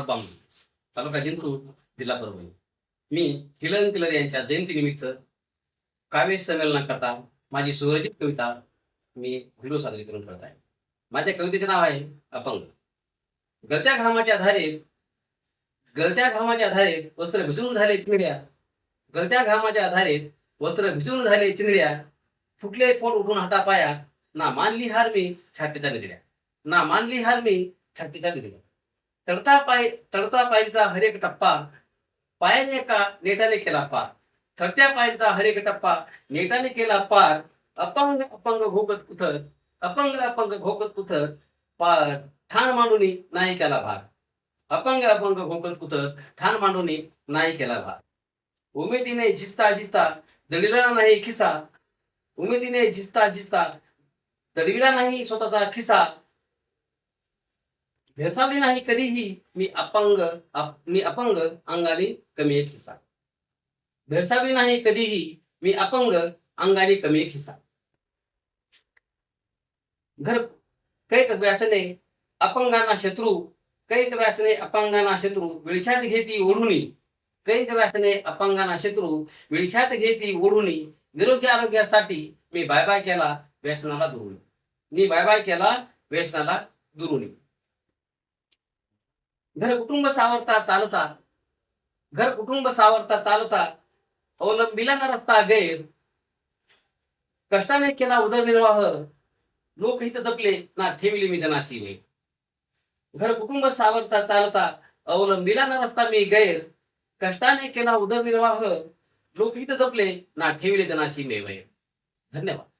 बांबू तालुका जिंतूर जिल्हा परभणी. मी हिलन किलर यांच्या जयंतीनिमित्त काव्य संमेलनाकरता माझी सुरजित कविता मी व्हिडिओ सादरीकरण करत आहे. माझ्या कवितेचे नाव आहे अपंग. गळत्या घामाच्या आधारे गळत्या घामाच्या आधारे वस्त्र भिजून झाले चिंगड्या. गळत्या घामाच्या आधारे वस्त्र भिजून झाले चिंगड्या. फुटले पोट उठून हातापाया. ना मानली हार मी छातीच्या निरड्या. ना मानली हार मी छाटीचा निरड्या. तडता पाय तडता पायचा हरेक टप्पा पायाने का नेटाने केला पार? चढत्या पायचा हरेक टप्पा नेटाने केला पार अपंग अपंग घोकत कुथत अपंग अपंग घोकत कुथत पार ठाण मांडून नाही केला भाग अपंग अपंग घोकत कुथत ठाण मांडून नाही केला भाग उमेदीने झिजता झिजता दडविला नाही खिसा. उमेदीने झिजता झिजता दडविला नाही स्वतःचा खिसा. भेडसावली नाही कधीही मी अपंग अप- मी अपंग अंगाने कमी एक हिस्सा भेडसावली नाही कधीही मी अपंग अंगाने कमी एक हिस्सा घर कैक व्यासने अपंगाना शत्रू कैक व्यासने अपंगाना शत्रू विळख्यात घेती ओढूनी. कैक व्यासने अपंगाना शत्रू विळख्यात घेती ओढूनी. निरोगी आरोग्यासाठी मी बाय बाय केला व्यसनाला दुरुनी. मी बाय बाय केला व्यसनाला दुरुनी. घर कुटुंब सावरता चालता. घर कुटुंब सावरता चालता. अवलंबिला ना रस्ता गैर. कष्टाने केला उदरनिर्वाह. लोकहित जपले ना ठेवले मी जनासी वे घर कुटुंब सावरता चालता. अवलंबिला ना रस्ता मी गैर. कष्टाने केला उदरनिर्वाह. लोकहित जपले ना ठेवले जनासी मे वैर. धन्यवाद.